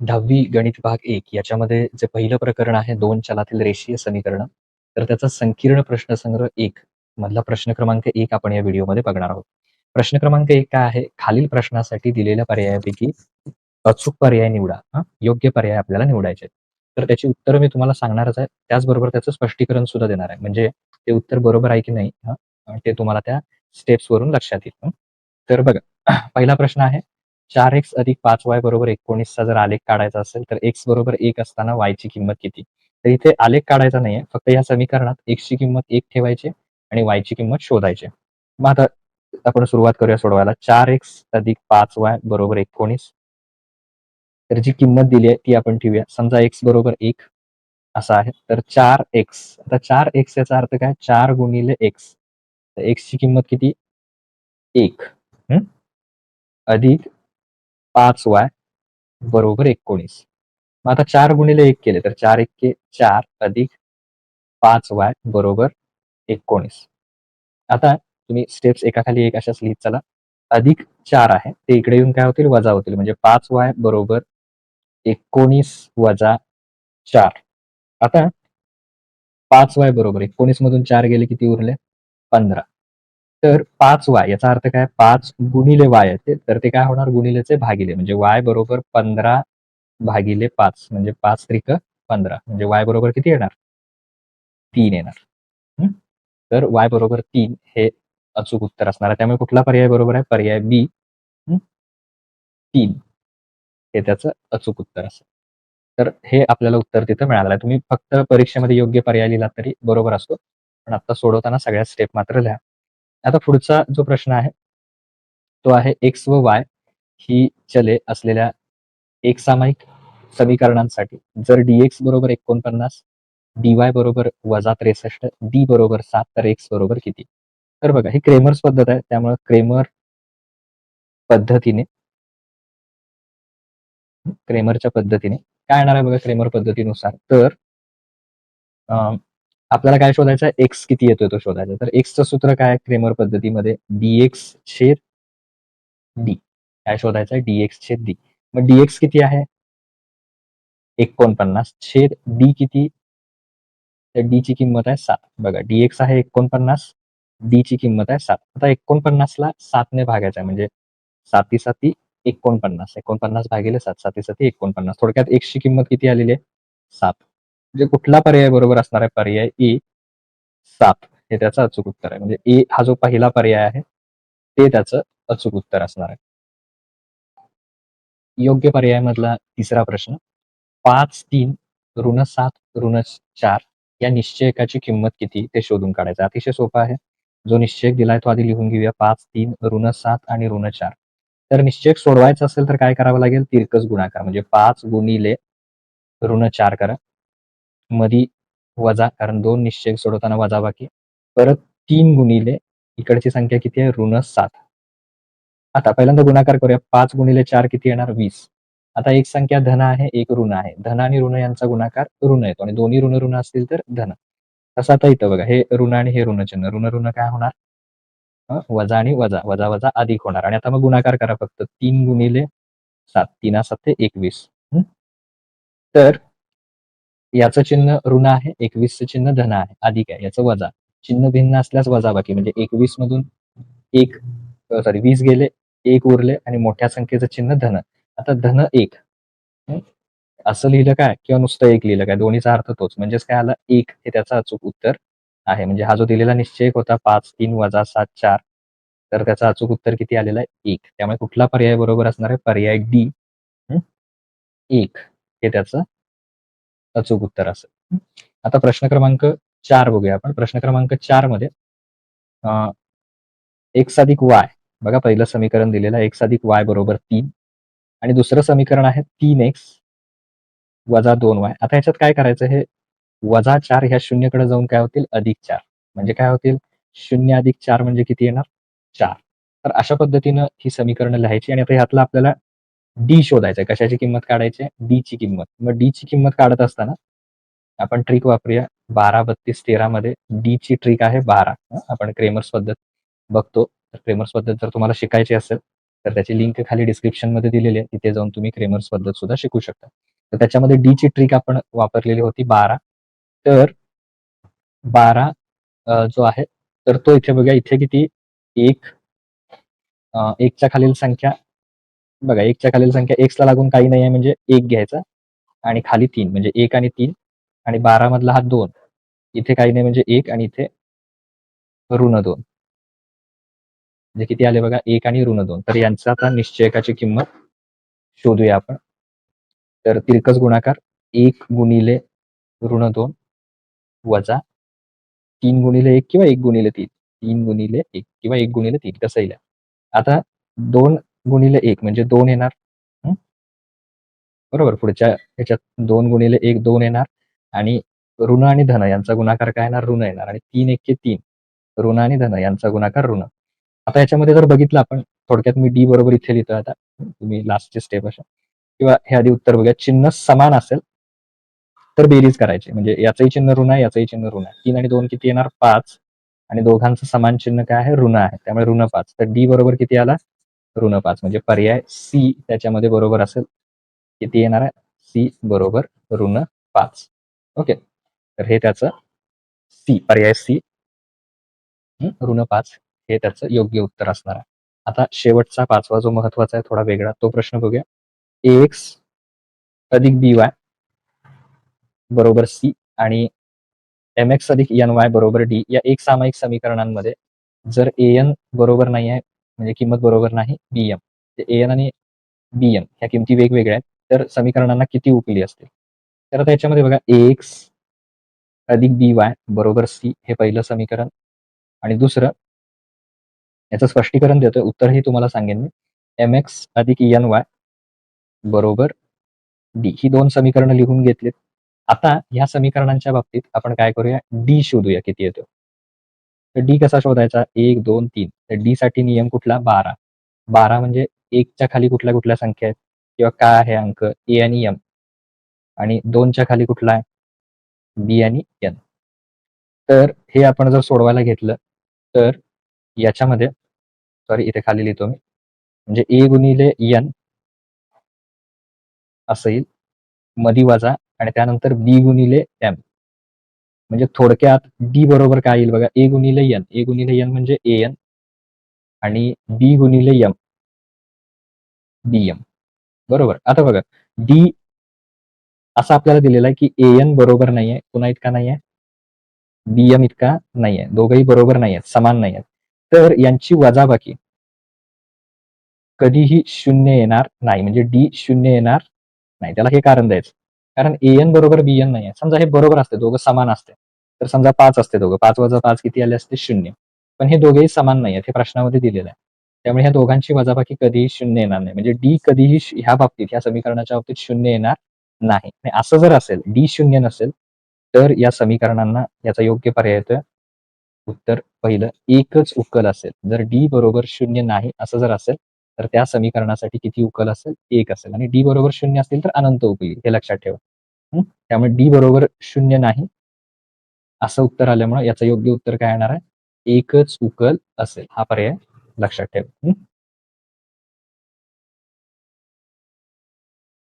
दहावी गणित भाग एक याच्यामध्ये जे पहिलं प्रकरण आहे दोन चलातील रेषीय समीकरण तर त्याचा संकीर्ण प्रश्नसंग्रह एक मधला प्रश्न क्रमांक एक आपण या व्हिडिओमध्ये बघणार आहोत. प्रश्न क्रमांक एक काय आहे? खालील प्रश्नासाठी दिलेल्या पर्यायापैकी अचूक पर्याय निवडा हा? योग्य पर्याय आपल्याला निवडायचे तर त्याची उत्तरं मी तुम्हाला सांगणारच आहे. त्याचबरोबर त्याचं स्पष्टीकरण सुद्धा देणार आहे. म्हणजे ते उत्तर बरोबर आहे की नाही ते तुम्हाला त्या स्टेप्स वरून लक्षात येईल. तर बघा पहिला प्रश्न आहे चार एक्स अधिक पाच वाय बरोबर एकोणीसचा जर आलेख काढायचा असेल तर एक्स बरोबर एक असताना वाय ची किंमत किती? तर इथे आलेख काढायचा नाहीये फक्त या समीकरणात एक्सची किंमत एक ठेवायची आणि वाय ची किंमत शोधायची. मग आता आपण सुरुवात करूया सोडवायला. चार एक्स अधिक पाच वाय बरोबर एकोणीस. तर जी किंमत दिली आहे ती आपण ठेवूया. समजा एक्स बरोबर एक असा आहे तर चार एक्स आता चार एक्स याचा अर्थ काय? चार गुणिले एक्स तर एक्स ची किंमत किती? एक. अधिक पाच वाय बरोबर एकोणीस. मग आता चार गुणिले एक केले तर चार एक्के चार अधिक पाच वाय बरोबर एकोणीस. आता तुम्ही स्टेप्स एकाखाली एक अशाच लिहित चला. अधिक चार आहे ते इकडे येऊन काय होतील? वजा होतील. म्हणजे पाच वाय बरोबर एकोणीस वजा चार. आता पाच वाय बरोबर एकोणीस मधून चार गेले किती उरले? पंधरा. तर पाच वाय याचा अर्थ काय? पाच गुणिले वाय येते. तर ते काय होणार? गुणिलेचे भागिले. म्हणजे वाय बरोबर पंधरा भागिले पाच. म्हणजे पाच त्रिक पंधरा. म्हणजे वाय बरोबर किती येणार? तीन येणार. तर वाय बरोबर तीन हे अचूक उत्तर असणार आहे. त्यामुळे कुठला पर्याय बरोबर आहे? पर्याय बी. तीन. हे त्याचं अचूक उत्तर असेल. तर हे आपल्याला उत्तर तिथं मिळालं आहे. तुम्ही फक्त परीक्षेमध्ये योग्य पर्याय लिहिला तरी बरोबर असतो. पण आता सोडवताना सगळ्या स्टेप मात्र लिहा. आता पुढचा जो प्रश्न आहे तो आहे एक्स व वाय ही चले असलेल्या एक सामायिक समीकरणांसाठी. जर डीएक्स बरोबर एकोणपन्नास डी वाय बरोबर वजा त्रेसष्ट डी बरोबर सात तर एक्स बरोबर किती? तर बघा ही क्रेमर्स पद्धत आहे त्यामुळे क्रेमर पद्धतीने क्रेमरच्या पद्धतीने काय येणार आहे बघा क्रेमर पद्धतीनुसार? तर आपल्याला काय शोधायचं आहे? एक्स किती येतोय तो शोधायचा. तर एक्सचं सूत्र काय क्रेमर पद्धतीमध्ये डीएक्स छेद डी काय शोधायचं आहे? डीएक्स छेद डी मग डीएक्स किती आहे? एकोणपन्नास छेद डी किती? तर डी ची किंमत आहे सात. बघा डीएक्स आहे एकोणपन्नास डी ची किंमत आहे सात. आता एकोणपन्नासला सातने भागायचं आहे. म्हणजे साती साती एकोणपन्नास. एकोणपन्नास भागिले सात साती साती एकोणपन्नास. थोडक्यात एक्स ची किंमत किती आलेली आहे? सात. म्हणजे कुठला पर्याय बरोबर असणार आहे पर्याय ए सात. हे त्याचं अचूक उत्तर आहे. म्हणजे ए हा जो पहिला पर्याय आहे ते त्याचं अचूक उत्तर असणार आहे. योग्य पर्यायामधला तिसरा प्रश्न. पाच तीन ऋण सात ऋण चार या निश्चयकाची किंमत किती ते शोधून काढायचं. अतिशय सोपं आहे. जो निश्चयक दिलाय तो आधी लिहून घेऊया. पाच तीन ऋण सात आणि ऋण चार. तर निश्चयक सोडवायचा असेल तर काय करावं लागेल? तिरकस गुणाकार. म्हणजे पाच गुणिले ऋण चार करा. मधी वजा कारण दोन निश्चय सोडवताना वजा बाकी. परत तीन गुणिले इकडची संख्या किती आहे? ऋण सात. आता पहिल्यांदा गुणाकार करूया. पाच गुणिले चार किती येणार? वीस. आता एक संख्या धन आहे एक ऋण आहे. धन आणि ऋण यांचा गुणाकार ऋण येतो. आणि दोन्ही ऋण ऋण असतील तर धन. तसं आता इथं बघा. हे ऋण आणि हे ऋणचिन्ह ऋण ऋण काय होणार? वजा आणि वजा. वजा वजा अधिक होणार. आणि आता मग गुणाकार करा फक्त. तीन गुणिले सात. तीन सात ते एकवीस. तर याचं चिन्ह ऋण आहे एकवीसचं चिन्ह धन आहे अधिक आहे याचं वजा. चिन्ह भिन्न असल्यास वजा बाकी म्हणजे एकवीस मधून एक सॉरी वीस गेले एक उरले आणि मोठ्या संख्येचं चिन्ह धन. आता धन एक. असं लिहिलं काय? किंवा नुसतं एक लिहिलं काय? दोन्हीचा अर्थ तोच. म्हणजेच काय आला? एक हे त्याचं अचूक उत्तर आहे. म्हणजे हा जो दिलेला निश्चय होता पाच तीन वजा सात चार. तर त्याचा अचूक उत्तर किती आलेला आहे? एक. त्यामुळे कुठला पर्याय बरोबर असणार आहे? पर्याय डी. एक. हे त्याचं अचूक उत्तर असेल. आता प्रश्न क्रमांक चार बघूया आपण. प्रश्न क्रमांक चारमध्ये एक्स अधिक वाय. बघा पहिलं समीकरण दिलेलं आहे. एक्स अधिक वाय बरोबर तीन. आणि दुसरं समीकरण आहे तीन एक्स वजा दोन वाय. आता ह्याच्यात काय करायचं? हे वजा चार ह्या शून्यकडे जाऊन काय होतील? अधिक चार. म्हणजे काय होतील? शून्य अधिक चार म्हणजे किती येणार? चार. तर अशा पद्धतीनं ही समीकरणं लिहायची. आणि आता ह्यातलं आपल्याला डी शोधायचा आहे. कशाची किंमत काढायची आहे? डी ची किंमत. मग डी ची किंमत काढत असताना आपण ट्रिक वापरूया. बारा बत्तीस तेरा मध्ये डी ची ट्रिक आहे बारा. आपण क्रेमर्स पद्धत बघतो. तर क्रेमर्स पद्धत जर तुम्हाला शिकायची असेल तर त्याची लिंक खाली डिस्क्रिप्शनमध्ये दिलेली आहे. तिथे जाऊन तुम्ही क्रेमर्स पद्धत सुद्धा शिकू शकता. तर त्याच्यामध्ये डी ची ट्रिक आपण वापरलेली होती 12. तर बारा जो आहे तर तो इथे बघा इथे किती? एक एकच्या खालील संख्या बघा 1 च्या खालील संख्या x ला लागून काही नाही आहे म्हणजे एक घ्यायचा. आणि खाली तीन म्हणजे एक आणि तीन. आणि 12 मधला हा दोन. इथे काही नाही म्हणजे एक आणि इथे ऋण दोन. म्हणजे किती आले बघा? एक आणि ऋण दोन. तर यांचा आता निश्चयकाची किंमत शोधूया आपण. तर तिरकस गुणाकार एक गुणिले ऋण दोन वजा तीन गुणिले एक किंवा एक गुणिले 3. 3 गुणिले एक किंवा एक गुणिले तीन. कसं येईल आता दोन गुणिले एक म्हणजे दोन येणार. बरोबर. पुढच्या ह्याच्यात दोन गुणिले 1 2 येणार आणि ऋण आणि धन यांचा गुणाकार काय येणार? ऋण येणार आणि तीन एक तीन ऋण आणि धन यांचा गुणाकार ऋण. आता याच्यामध्ये जर बघितलं आपण थोडक्यात मी डी बरोबर इथे लिहितोय आता. तुम्ही लास्टची स्टेप अशा किंवा हे आधी उत्तर बघूया. चिन्ह समान असेल तर बेरीज करायची. म्हणजे याचंही चिन्ह ऋण आहे, याचंही चिन्ह ऋण आहे. तीन आणि दोन किती येणार? पाच आणि दोघांचं समान चिन्ह काय आहे? ऋण आहे. त्यामुळे ऋण पाच तर डी बरोबर किती आला? ऋण पाच म्हणजे पर्याय सी त्याच्यामध्ये बरोबर असेल. किती येणार आहे? सी बरोबर ऋण पाच ओके. तर हे त्याचं सी पर्याय सी ऋण पाच हे त्याचं योग्य उत्तर असणार आहे. आता शेवटचा पाचवा जो महत्त्वाचा आहे थोडा वेगळा तो प्रश्न बघूया. एक्स अधिक by बरोबर सी आणि एम एक्स अधिक ny बरोबर डी या एक सामायिक समीकरणांमध्ये जर ए एन बरोबर नाही आहे म्हणजे किंमत बरोबर नाही बीएम ए एन आणि bm ह्या किमती वेगवेगळ्या आहेत तर समीकरणांना किती उकली असतील? तर आता याच्यामध्ये बघा एक्स अधिक by बरोबर सी हे पहिलं समीकरण. आणि दुसरं याचं स्पष्टीकरण देतोय उत्तरही तुम्हाला सांगेन मी. एम एक्स अधिक एन वाय बरोबर डी ही दोन समीकरणं लिहून घेतलीत. आता ह्या समीकरणांच्या बाबतीत आपण काय करूया? डी शोधूया किती येतो. तर डी कसा शोधायचा? 1, 2, 3 तर डी साठी नियम कुठला? 12. 12 म्हणजे एकच्या खाली कुठल्या कुठल्या संख्या आहेत किंवा काय आहे अंक ए आणि एम आणि दोनच्या खाली कुठला आहे? बी आणि एन. तर हे आपण जर सोडवायला घेतलं तर याच्यामध्ये सॉरी इथे खाली लिहितो मी. म्हणजे ए गुणिले एन असेल मधी वजा आणि त्यानंतर बी गुणिले एम. म्हणजे थोडक्यात डी बरोबर काय येईल बघा ए गुणिले एन. ए गुणिले एन म्हणजे एन आणि बी गुणिले एम. बीएम. बरोबर. आता बघा डी असं आपल्याला दिलेलं आहे की एन बरोबर नाहीये. पुन्हा इतका नाहीये. बीएम इतका नाहीये. दोघंही बरोबर नाहीयेत, समान नाही आहेत तर यांची वजाबाकी कधीही शून्य येणार नाही. म्हणजे डी शून्य येणार नाही. त्याला हे कारण द्यायचं. कारण एन बरोबर बीएन नाही आहे. समजा हे बरोबर असते, दोघं समान असते. तर समजा पाच असते दोघं. पाच वजा पाच किती आले असते? शून्य पण हे दोघेही समान नाही आहेत. हे प्रश्नामध्ये दिलेलं आहे. त्यामुळे ह्या दोघांची वजाबाकी कधीही शून्य येणार नाही. म्हणजे डी कधीही ह्या बाबतीत, ह्या समीकरणाच्या बाबतीत शून्य येणार नाही. असं जर असेल, डी शून्य नसेल, तर या समीकरणांना याचा योग्य पर्याय येतोय. उत्तर पहिलं एकच उकल असेल. जर डी बरोबर शून्य नाही असं जर असेल, तर त्या समीकरणासाठी किती उकल असेल? एक असेल आणि डी बरोबर शून्य असतील तर अनंत उकल हे लक्षात ठेवा. त्यामुळे डी बरोबर शून्य नाही असं उत्तर आल्यामुळे याचं योग्य उत्तर काय येणार आहे? एकच उकल असेल. हा पर्याय लक्षात ठेवा.